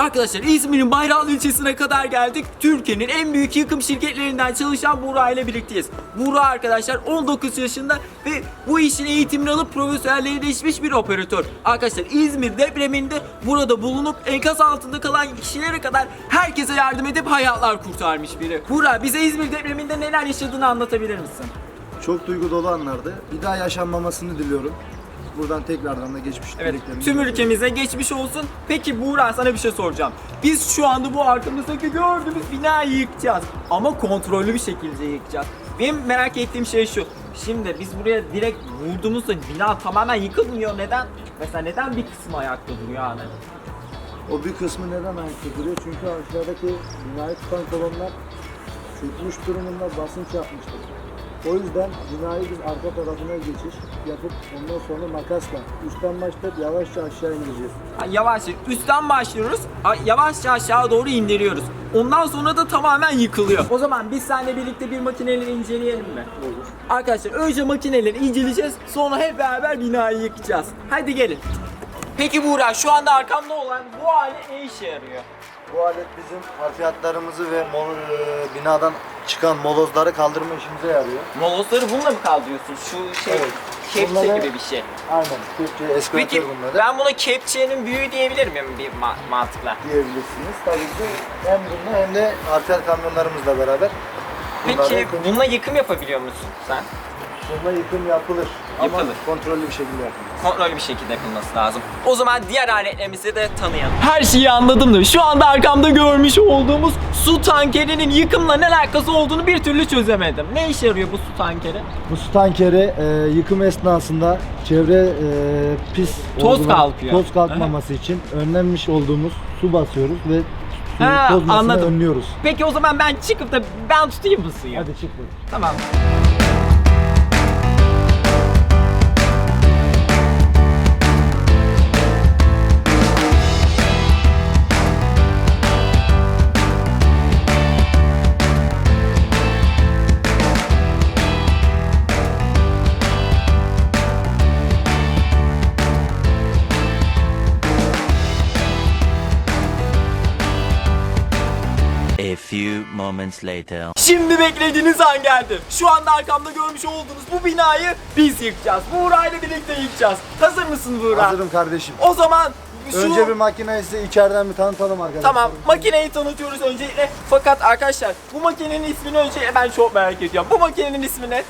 Arkadaşlar İzmir'in Bayraklı ilçesine kadar geldik. Türkiye'nin en büyük yıkım şirketlerinden çalışan Buğra ile birlikteyiz. Buğra arkadaşlar 19 yaşında ve bu işin eğitimini alıp profesyonelleşmiş bir operatör. Arkadaşlar İzmir depreminde burada bulunup enkaz altında kalan kişilere kadar herkese yardım edip hayatlar kurtarmış biri. Buğra bize İzmir depreminde neler yaşadığını anlatabilir misin? Çok duygu dolu anlardı. Bir daha yaşanmamasını diliyorum. Buradan tekrardan da geçmiş Evet, dileklerimi tüm iletiyorum. ülkemize geçmiş olsun. Peki Buğra sana bir şey soracağım. Biz şu anda bu arkamızdaki gördüğümüz binayı yıkacağız. Ama kontrollü bir şekilde yıkacağız. Benim merak ettiğim şey şu. Şimdi biz buraya direkt vurduğumuzda bina tamamen yıkılmıyor. Neden? Mesela neden bir kısmı ayakta duruyor yani? O bir kısmı neden ayakta duruyor? Çünkü aşağıdaki binayı tutan kolonlar çökmüş durumunda basınç yapmıştır. O yüzden binayı biz arka tarafına geçiş yapıp ondan sonra makasla üstten başlayıp yavaşça aşağı indireceğiz. Ha, Yavaşça üstten başlıyoruz. a- Yavaşça aşağı doğru indiriyoruz. Ondan sonra da tamamen yıkılıyor. O zaman biz seninle birlikte bir makineleri inceleyelim mi? Olur. Arkadaşlar önce makineleri inceleyeceğiz. Sonra hep beraber binayı yıkacağız. Hadi gelin. Peki Buğra şu anda arkamda olan bu alet ne işe yarıyor? Bu alet bizim harfiyatlarımızı ve mol, e, binadan çıkan molozları kaldırma işimize yarıyor. Molozları bununla mı kaldırıyorsun? Şu şey Evet. kepçe Bunları- gibi bir şey. Aynen. Türkçe eskvatör Peki bunları ben buna kepçenin büyüğü diyebilir miyim bir ma- mantıkla? diyebilirsiniz. Tabii ki hem bununla hem de harfiyat kamyonlarımızla beraber Peki bunları bununla yıkım yapabiliyor musun sen? Bununla yıkım yapılır. Yapılır. Ama kontrollü bir şekilde yapılır. kontrollü bir şekilde yapılması lazım. O zaman diğer aletlerimizi de tanıyalım. Her şeyi anladım da şu anda arkamda görmüş olduğumuz su tankerinin yıkımla ne alakası olduğunu bir türlü çözemedim. Ne işe yarıyor bu su tankeri? Bu su tankeri e, yıkım esnasında çevre e, pis Toz olduğuna- kalkıyor. Toz kalkmaması için önlenmiş olduğumuz su basıyoruz ve suyun Ha, tozmasını anladım. önlüyoruz. Peki o zaman ben çıkıp da ben tutayım bu suyu. Hadi çık. Tamam. Few moments later. Şimdi beklediğiniz an geldi. Şu anda arkamda görmüş olduğunuz bu binayı biz yıkacağız. Buğra ile birlikte yıkacağız. Hazır mısın Buğra? Hazırım kardeşim. O zaman şu... Önce bir makineyi size içeriden bir tanıtalım arkadaşlar. Tamam makineyi tanıtıyoruz öncelikle. Fakat arkadaşlar bu makinenin ismini önce ben çok merak ediyorum. Bu makinenin ismi ne?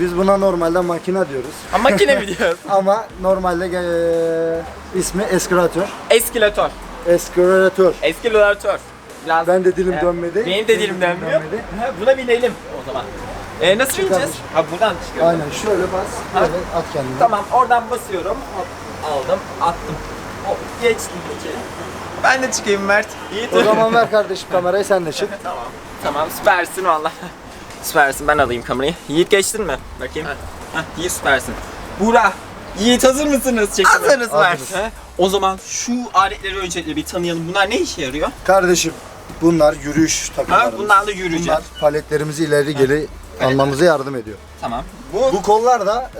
Biz buna normalde makine diyoruz. Ha, makine mi diyoruz? Ama normalde e, ismi eskratör. Eskilatör. Eskratör. Eskilatör. Biraz... Ben de dilim Ee, dönmedi. Benim de dilim dönmüyor. Ha, Buna binelim o zaman. Ee, nasıl bineceğiz? Ha buradan çıkıyor. Aynen şöyle bas. Böyle at kendini. Tamam oradan basıyorum. Hop, aldım, attım. Hop, geçtim içeri. Ben de çıkayım Mert. İyi O zaman ver kardeşim kamerayı sen de çık. Tamam. Tamam süpersin valla. Süpersin ben alayım kamerayı. Yiğit geçtin mi? Bakayım. Heh, Yiğit süpersin. Buğra. Yiğit hazır mısınız? Çekime? Hazırız Mert. O zaman şu aletleri öncelikle bir tanıyalım. Bunlar ne işe yarıyor? Kardeşim bunlar yürüyüş takımlarımız. bunlarla yürüyeceğiz. Bunlar paletlerimizi ileri geri almamıza yardım ediyor. Tamam. Bu, Bu kollar da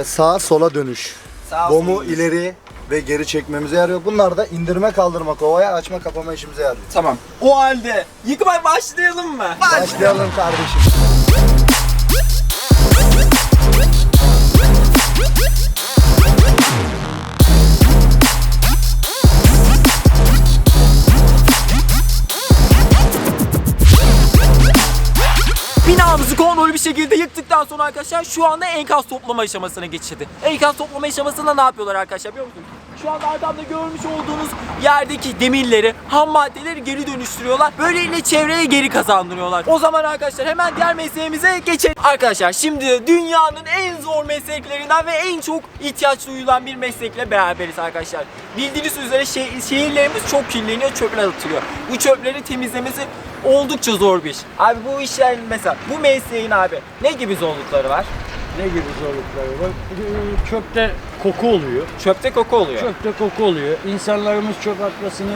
e, sağa sola dönüş. sağ Bomu olsun. ileri ve geri çekmemize yarıyor. Bunlar da indirme kaldırma kovaya açma kapama işimize yarıyor. Tamam. O halde yıkıma başlayalım mı? Başlayalım kardeşim. Kontrollü bir şekilde yıktıktan sonra arkadaşlar şu anda enkaz toplama aşamasına geçildi. Enkaz toplama aşamasında ne yapıyorlar arkadaşlar biliyor musunuz? Şu anda arkamda görmüş olduğunuz yerdeki demirleri, ham maddeleri geri dönüştürüyorlar. Böylelikle çevreye geri kazandırıyorlar. O zaman arkadaşlar hemen diğer mesleğimize geçelim. Arkadaşlar şimdi dünyanın en zor mesleklerinden ve en çok ihtiyaç duyulan bir meslekle beraberiz arkadaşlar. Bildiğiniz üzere şe- şehirlerimiz çok kirleniyor, çöpler atılıyor. Bu çöpleri temizlemesi oldukça zor bir iş. Abi bu işler mesela bu mesleğin abi ne gibi zorlukları var? Ne gibi zorlukları var? Ee, Çöpte koku oluyor. Çöpte koku oluyor. Çöpte koku oluyor. İnsanlarımız çöp atmasını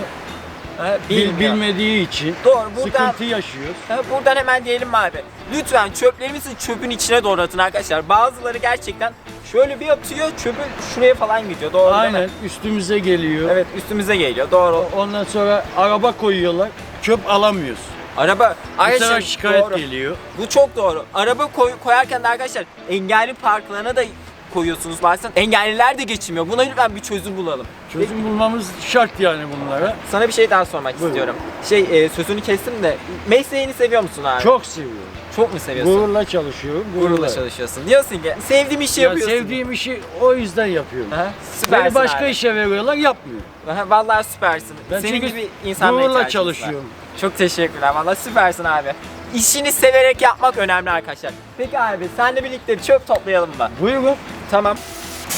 Ha, bil- bilmiyor. bilmediği için Doğru, buradan- sıkıntı yaşıyoruz. Ha, Buradan hemen diyelim abi? Lütfen çöplerimizi çöpün içine doğru atın arkadaşlar. Bazıları gerçekten şöyle bir atıyor çöpü şuraya falan gidiyor. Doğru değil Aynen mi? üstümüze geliyor. Evet üstümüze geliyor. Doğru. Ondan sonra araba koyuyorlar. Çöp alamıyoruz. Araba Bu sefer arkadaşlar şikayet doğru. geliyor. Bu çok doğru. Araba koy- koyarken de arkadaşlar engelli parklarına da koyuyorsunuz bazen. Engelliler de geçmiyor. Buna lütfen bir çözüm bulalım. Çözüm bulmamız şart yani bunlara. Sana bir şey daha sormak Buyurun. istiyorum. Şey e, sözünü kestim de mesleğini seviyor musun abi? Çok seviyorum. Çok mu seviyorsun? Gururla çalışıyorum. Gururla çalışıyorsun. Diyorsun ki sevdiğim işi Ya yapıyorsun. sevdiğim işi o yüzden yapıyorum. Aha, süpersin Beni başka abi. işe veriyorlar yapmıyorum. Aha, vallahi süpersin. Ben Senin çünkü gibi insanlara gururla ihtiyacımız var. çalışıyorum. Çok teşekkürler. Vallahi süpersin abi. İşini severek yapmak önemli arkadaşlar. Peki abi senle birlikte bir çöp toplayalım mı? Buyurun. Tamam.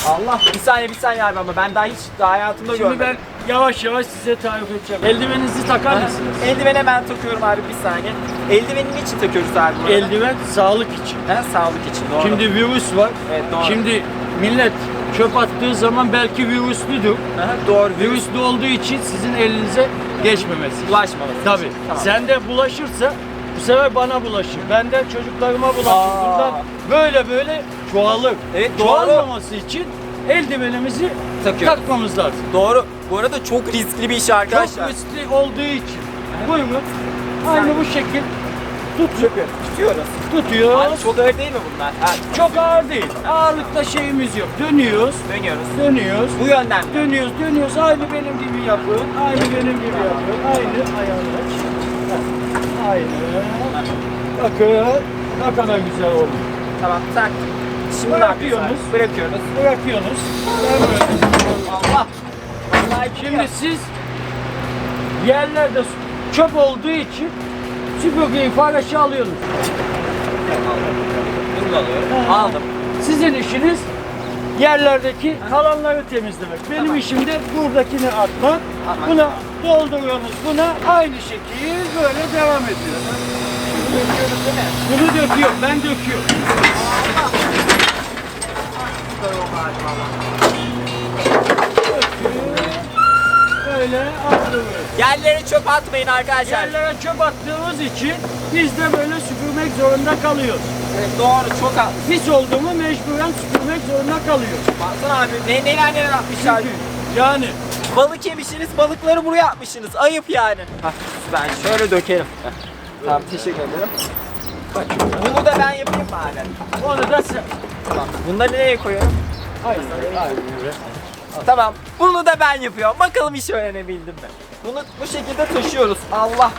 Allah bir saniye bir saniye abi ama ben daha hiç daha hayatımda Şimdi görmedim. ben yavaş yavaş size tarif edeceğim. Eldiveninizi takar mısınız? Eldivene ben takıyorum abi bir saniye. Eldiveni niçin takıyoruz abi? bu arada? Eldiven sağlık için. Ha, sağlık için doğru. Şimdi virüs var. Evet doğru. Şimdi millet çöp attığı zaman belki virüslüdür. Aha, doğru virüs Virüslü olduğu için sizin elinize geçmemesi. için. bulaşmaması Tabii. için. Tamam. Sende bulaşırsa bu sefer bana bulaşır. Benden çocuklarıma bulaşır. Aa. Bundan böyle böyle çoğalır. Evet, doğru. Çoğalmaması için eldivenimizi Takıyoruz. takmamız lazım. Doğru. Bu arada çok riskli bir iş arkadaşlar. Çok riskli olduğu için. Buyurun. Aynı bu şekil tut, Çöpü tutuyoruz. tutuyor. Abi çok ağır değil mi bunlar? Ha, Çok ağır değil. Ağırlıkta şeyimiz yok. Dönüyoruz. dönüyoruz. Dönüyoruz. Bu yönden mi? Dönüyoruz, dönüyoruz. Aynı benim gibi yapın. Aynı benim gibi yapın. Aynı ayağını aç. Aynı. Bakın ne kadar güzel oldu. Tamam tak. Şimdi ne yapıyoruz? Bırakıyoruz. Bırakıyorsunuz. Ben böyle. Allah. Vallahi Şimdi siz yerlerde çöp olduğu için süpürgeyi far aşağı alıyorsunuz. Bunu da alıyorum. Ha. Aldım. Sizin işiniz yerlerdeki kalanları temizlemek. Benim Tamam. işim de buradakini atmak. Atmak. Buna dolduruyorsunuz. Buna aynı şekil böyle devam ediyor. Bunu döküyorum. Ben döküyorum. Böyle atıyoruz. Yerlere çöp atmayın arkadaşlar. Yerlere çöp attığımız için biz de böyle süpürmek zorunda kalıyoruz. Evet, doğru çok haklısın. Pis oldu mu mecburen süpürmek zorunda kalıyoruz. Baksana abi ne, neler neler atmışlar. Çünkü yani Balık yemişsiniz balıkları buraya atmışsınız. Ayıp yani. Hah, ben şöyle dökerim. Heh. Tamam teşekkür ederim. Bak, bunu da ben yapayım abi? onu da sen... Tamam. Bunları nereye koyuyorum? Aynı, aynı. Tamam. Bunu da ben yapıyorum. Bakalım iş öğrenebildim mi? Bunu bu şekilde taşıyoruz. Allah.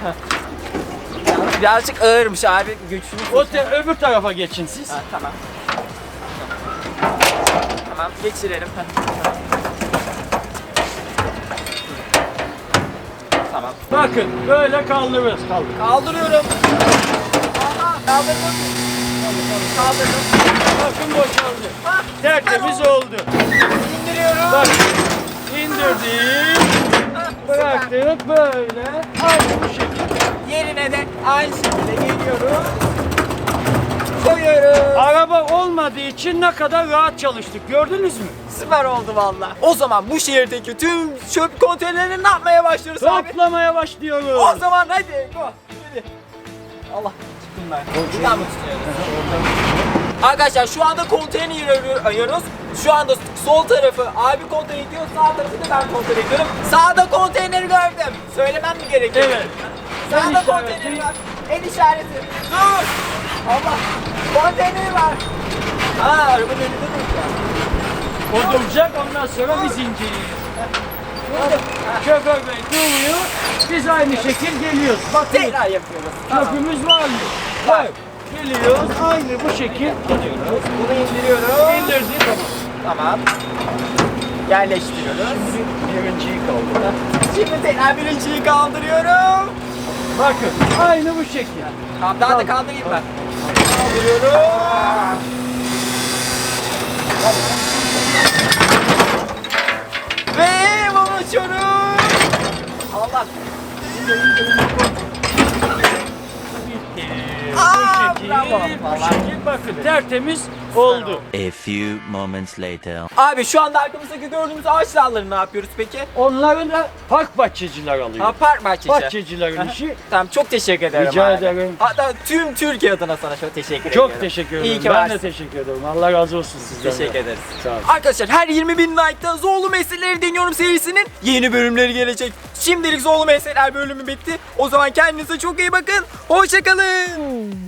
Yalnız birazcık ağırmış abi. Güçlü. O te, öbür tarafa geçin siz. Ha, tamam. Tamam geçirelim. Tamam. Bakın böyle kaldırıyoruz kaldır. Kaldırıyorum. Allah kaldırdım. Kaldırdım. Bakın boşaldı. Ah, Tertemiz oldu. İndiriyorum. Bak indirdik. Ah, Bıraktık böyle. Aynı bu şekilde. Yerine de aynı şekilde geliyorum. Koyuyorum. Araba olmadığı için ne kadar rahat çalıştık gördünüz mü? Süper oldu valla. O zaman bu şehirdeki tüm çöp konteynerlerini ne yapmaya başlıyoruz abi? Toplamaya başlıyoruz. O zaman hadi go. Hadi. Allah çıktım ben. Buradan mı tutuyoruz? Arkadaşlar şu anda konteyneri arıyor- arıyoruz. Şu anda sol tarafı abi konteyner gidiyor, sağ tarafı da ben konteyner gidiyorum. Sağda konteyneri gördüm. Söylemem mi gerekiyor? Evet. Sağda işareti. konteyneri var. El işareti. Dur. Allah. Konteyneri var. Aa arabanın önünde duruyor. O duracak ondan sonra biz inceleyeceğiz. Şoför bey duruyor. Biz aynı şekil geliyoruz. Bakın Tekrar yapıyoruz. Çöpümüz var mı? Var. Geliyoruz aynı bu şekil gidiyoruz. Bunu indiriyoruz. İndirdik tamam. Tamam. Yerleştiriyoruz. Birinciyi kaldı. Şimdi tekrar birinciyi kaldırıyorum. Bakın aynı bu şekil. Tamam daha da kaldırayım ben. Kaldırıyorum. Ve bunu açıyorum. Allah. Bitti. Aa, şekil bakın tertemiz oldu. A few moments later. Abi şu anda arkamızdaki gördüğümüz ağaç dallarını ne yapıyoruz peki? Onları da park bahçeciler alıyor. Ha park bahçesi. Bahçecilerin işi. Tamam çok teşekkür ederim Rica abi. ederim. Hatta tüm Türkiye adına sana çok teşekkür ediyorum. Çok teşekkür ederim. İyi ki ben varsın. de teşekkür ederim. Allah razı olsun sizden. de. Teşekkür ederiz. Sağ olun. Arkadaşlar her 20 bin like'da Zorlu Meseleleri Deniyorum serisinin yeni bölümleri gelecek. Şimdilik Zorlu Meseleler bölümü bitti. O zaman kendinize çok iyi bakın. Hoşçakalın.